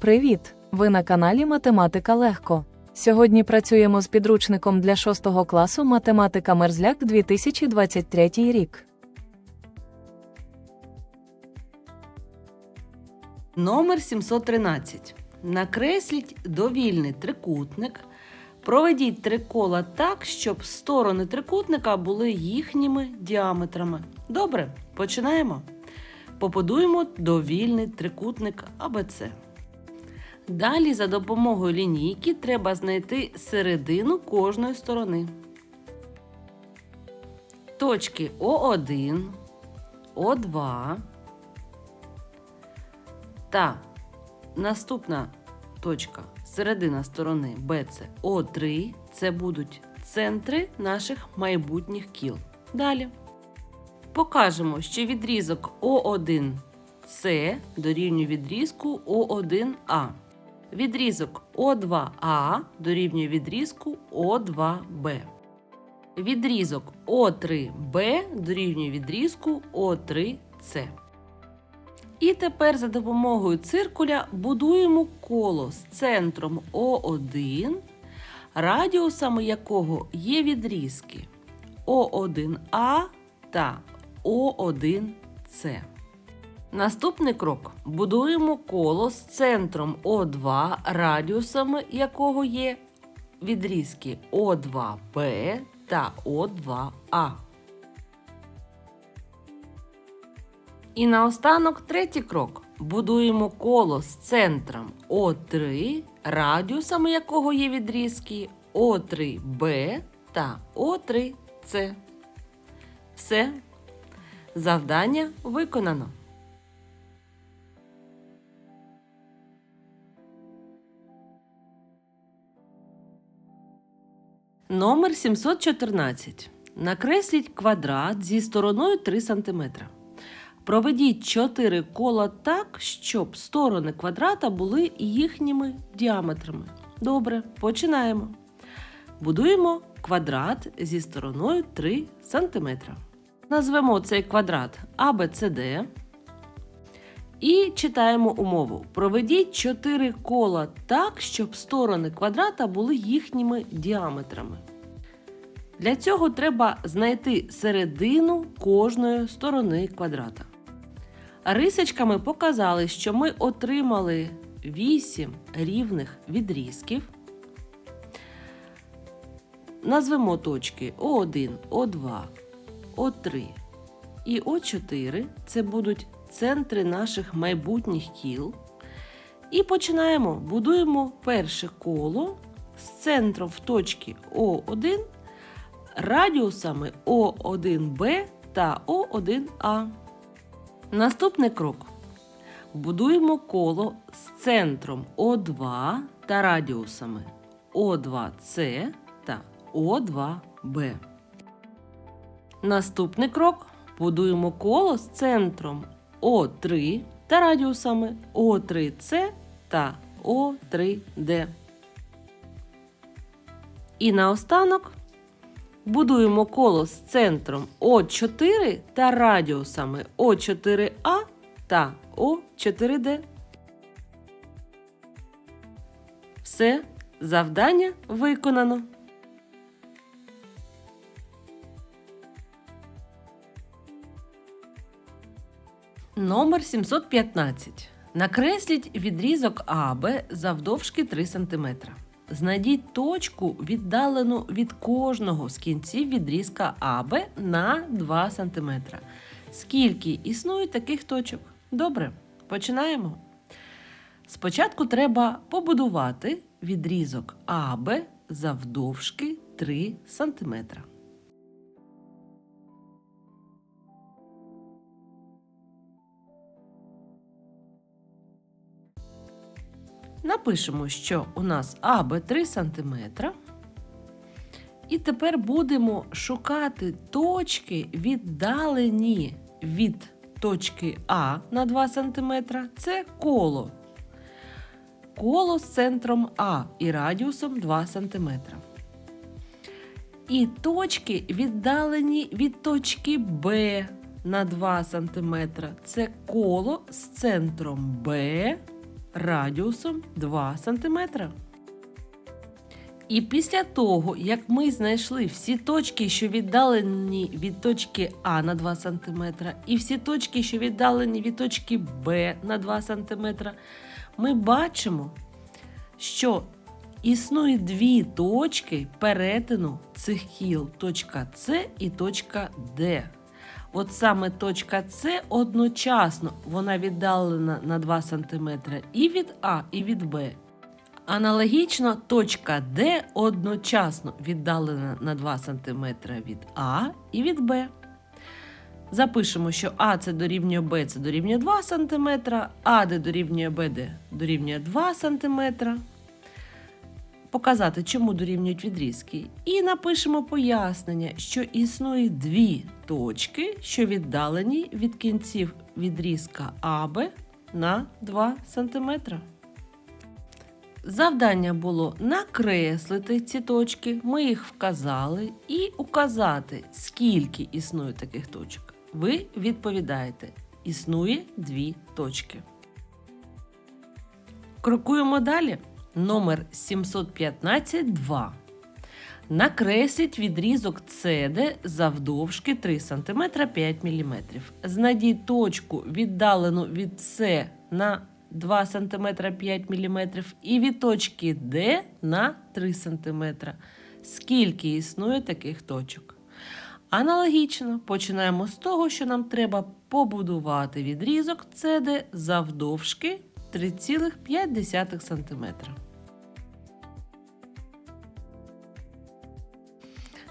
Привіт! Ви на каналі Математика Легко. Сьогодні працюємо з підручником для 6 класу Математика Мерзляк 2023 рік. Номер 713. Накресліть довільний трикутник. Проведіть три кола так, щоб сторони трикутника були їхніми діаметрами. Добре, починаємо. Побудуємо довільний трикутник АБЦ. Далі за допомогою лінійки треба знайти середину кожної сторони. Точки О1, О2 та наступна точка середина сторони BC О3 це будуть центри наших майбутніх кіл. Далі покажемо, що відрізок О1С дорівнює відрізку О1А. Відрізок О2А дорівнює відрізку О2Б. Відрізок О3Б дорівнює відрізку О3С. І тепер за допомогою циркуля будуємо коло з центром О1, радіусами якого є відрізки О1А та О1С. Наступний крок будуємо коло з центром О2, радіусами якого є відрізки О2Б та О2А. І наостанок третій крок. Будуємо коло з центром О3, радіусами якого є відрізки О3Б та О3С. Все. Завдання виконано. Номер 714. Накресліть квадрат зі стороною 3 см. Проведіть 4 кола так, щоб сторони квадрата були їхніми діаметрами. Добре, починаємо. Будуємо квадрат зі стороною 3 см. Назвемо цей квадрат ABCD. І читаємо умову. Проведіть 4 кола так, щоб сторони квадрата були їхніми діаметрами. Для цього треба знайти середину кожної сторони квадрата. Рисочками показали, що ми отримали 8 рівних відрізків. Назвемо точки О1, О2, О3 і О4. Це будуть центри наших майбутніх кіл. І починаємо. Будуємо перше коло з центром в точці О1 радіусами О1Б та О1А. Наступний крок. Будуємо коло з центром О2 та радіусами О2С та О2Б. Наступний крок. Будуємо коло з центром О3 та радіусами О3С та О3Д. І наостанок Будуємо коло з центром О4 та радіусами О4А та О4Д. Все, завдання виконано. Номер 715. Накресліть відрізок АБ завдовжки 3 см. Знайдіть точку, віддалену від кожного з кінців відрізка АБ на 2 см. Скільки існує таких точок? Добре, починаємо. Спочатку треба побудувати відрізок АБ завдовжки 3 см. Напишемо, що у нас АБ 3 см. І тепер будемо шукати точки, віддалені від точки А на 2 см. Це коло. Коло з центром А і радіусом 2 см. І точки віддалені від точки Б на 2 см. Це коло з центром Б радіусом 2 см. І після того, як ми знайшли всі точки, що віддалені від точки А на 2 см, і всі точки, що віддалені від точки Б на 2 см, ми бачимо, що існує дві точки перетину цих кіл точка С і точка Д. От саме точка С одночасно вона віддалена на 2 см і від А, і від Б. Аналогічно точка Д одночасно віддалена на 2 см від А і від Б. Запишемо, що А це дорівнює Б, це дорівнює 2 см, АД дорівнює БД дорівнює 2 см. Показати, чому дорівнюють відрізки. І напишемо пояснення, що існує дві точки, що віддалені від кінців відрізка АБ на 2 см. Завдання було накреслити ці точки, ми їх вказали, і указати, скільки існує таких точок. Ви відповідаєте: існує дві точки. Крокуємо далі. Номер 715-2. Накресліть відрізок CD завдовжки 3 см 5 мм. Знайдіть точку, віддалену від С на 2 см 5 мм і від точки D на 3 см. Скільки існує таких точок? Аналогічно починаємо з того, що нам треба побудувати відрізок CD завдовжки 3,5 см.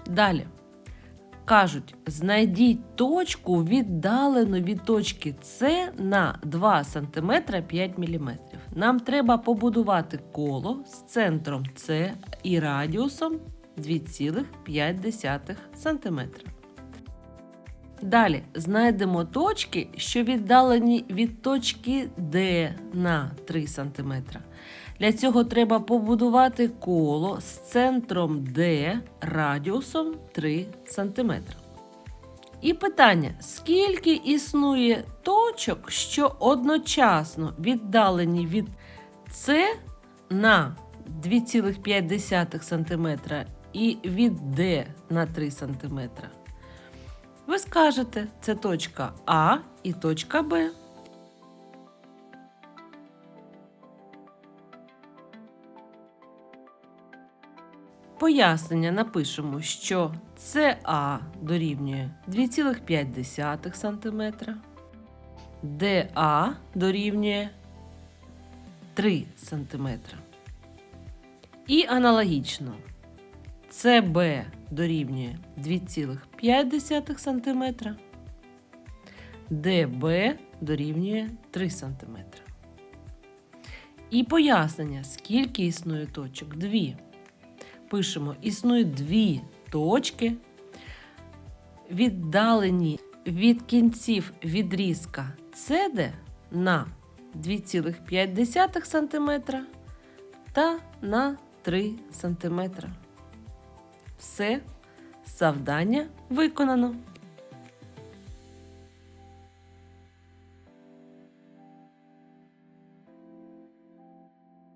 Далі. Кажуть, знайдіть точку віддалену від точки С на 2 см 5 мм. Нам треба побудувати коло з центром С і радіусом 2,5 см. Далі знайдемо точки, що віддалені від точки D на 3 см. Для цього треба побудувати коло з центром D радіусом 3 см. І питання: скільки існує точок, що одночасно віддалені від С на 2,5 см і від D на 3 см? Ви скажете, це точка А і точка Б. Пояснення напишемо, що СА дорівнює 2,5 см, ДА дорівнює 3 см. І аналогічно СБ дорівнює 2,5 см, ДБ дорівнює 3 см. І пояснення, скільки існує точок? Дві. Пишемо, існує дві точки, віддалені від кінців відрізка CD на 2,5 см та на 3 см. Все, завдання виконано.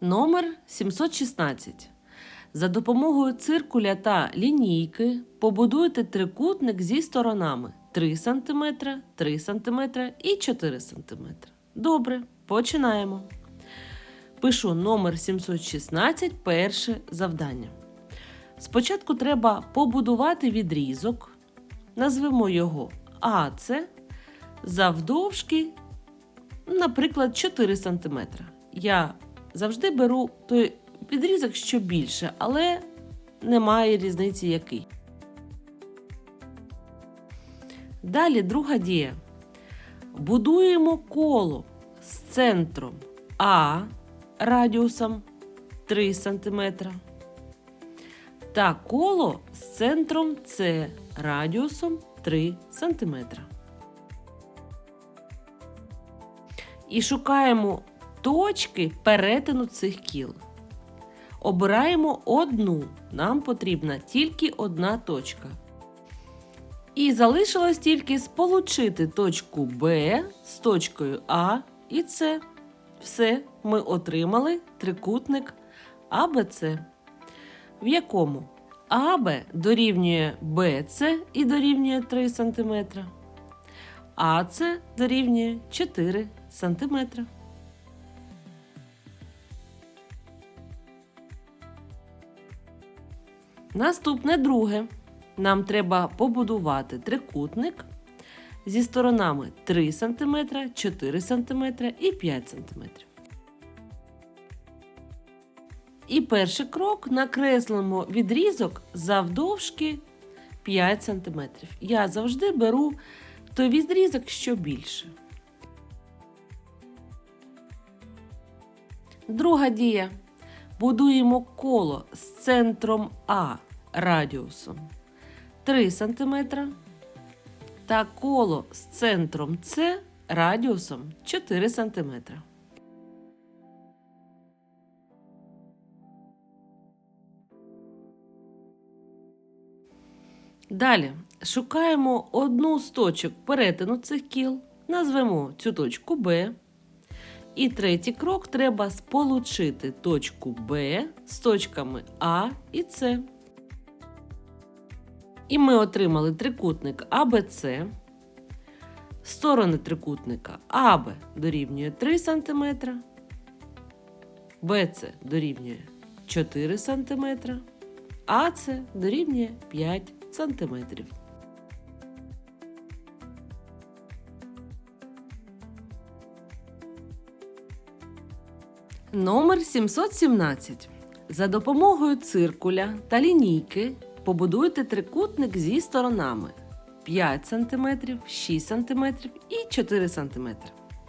Номер 716. За допомогою циркуля та лінійки побудуйте трикутник зі сторонами 3 см, 3 см і 4 см. Добре, починаємо. Пишу номер 716, перше завдання. Спочатку треба побудувати відрізок, назвемо його АЦ завдовжки, наприклад, 4 см. Я завжди беру той відрізок, що більше, але немає різниці який. Далі друга дія. Будуємо коло з центром А радіусом 3 см та коло з центром С радіусом 3 см. І шукаємо точки перетину цих кіл. Обираємо одну. Нам потрібна тільки одна точка. І залишилось тільки сполучити точку Б з точкою А і С. Все, ми отримали трикутник АБЦ, в якому АБ дорівнює БЦ і дорівнює 3 см, АЦ дорівнює 4 см. Наступне друге. Нам треба побудувати трикутник зі сторонами 3 см, 4 см і 5 см. І перший крок накреслимо відрізок завдовжки 5 см. Я завжди беру той відрізок, що більше. Друга дія. Будуємо коло з центром А радіусом 3 см та коло з центром С радіусом 4 см. Далі шукаємо одну з точок перетину цих кіл, назвемо цю точку Б. І третій крок треба сполучити точку Б з точками А і С. І ми отримали трикутник АБЦ. Сторони трикутника АБ дорівнює 3 см, БЦ дорівнює 4 см, АЦ дорівнює 5 см. Номер 717. За допомогою циркуля та лінійки побудуйте трикутник зі сторонами 5 см, 6 см і 4 см.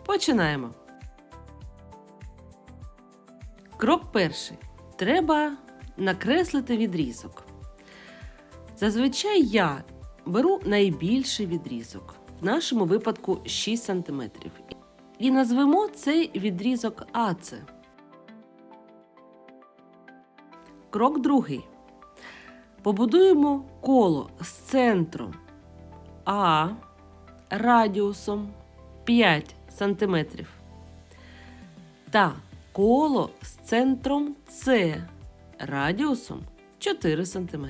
Починаємо. Крок перший. Треба накреслити відрізок. Зазвичай я беру найбільший відрізок, в нашому випадку 6 см. І назвемо цей відрізок АЦ. Крок другий. Побудуємо коло з центром А радіусом 5 см та коло з центром С радіусом 4 см.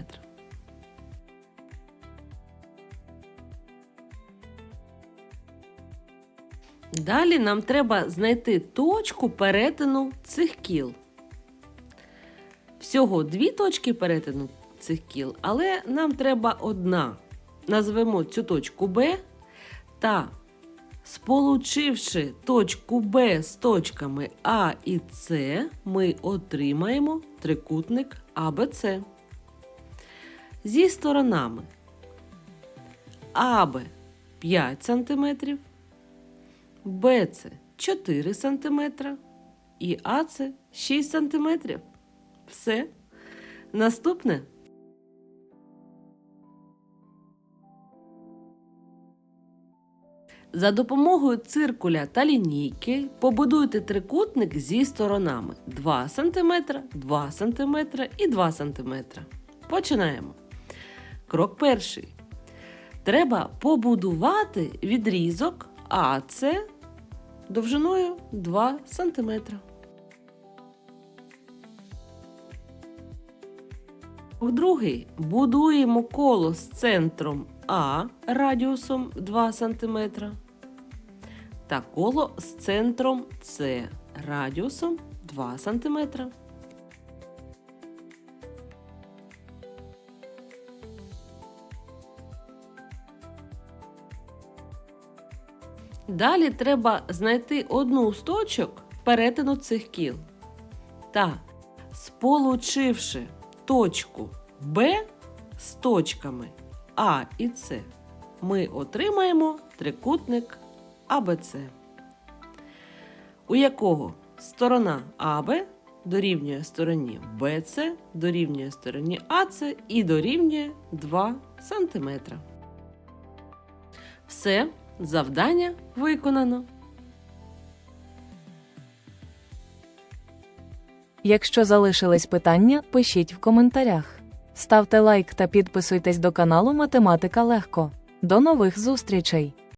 Далі нам треба знайти точку перетину цих кіл. Всього дві точки перетину цих кіл, але нам треба одна. Назвемо цю точку Б та, сполучивши точку Б з точками А і С, ми отримаємо трикутник АБЦ. Зі сторонами АБ 5 см, БЦ 4 см і АЦ 6 см. Все. Наступне. За допомогою циркуля та лінійки побудуйте трикутник зі сторонами 2 см, 2 см і 2 см. Починаємо. Крок перший. Треба побудувати відрізок АЦ довжиною 2 см. Другий будуємо коло з центром А радіусом 2 см та коло з центром С радіусом 2 см. Далі треба знайти одну з точок перетину цих кіл. Та, сполучивши точку Б з точками А і С, ми отримаємо трикутник АБЦ, у якого сторона АБ дорівнює стороні БЦ, дорівнює стороні АЦ і дорівнює 2 см. Все, завдання виконано. Якщо залишились питання, пишіть в коментарях. Ставте лайк та підписуйтесь до каналу Математика Легко. До нових зустрічей!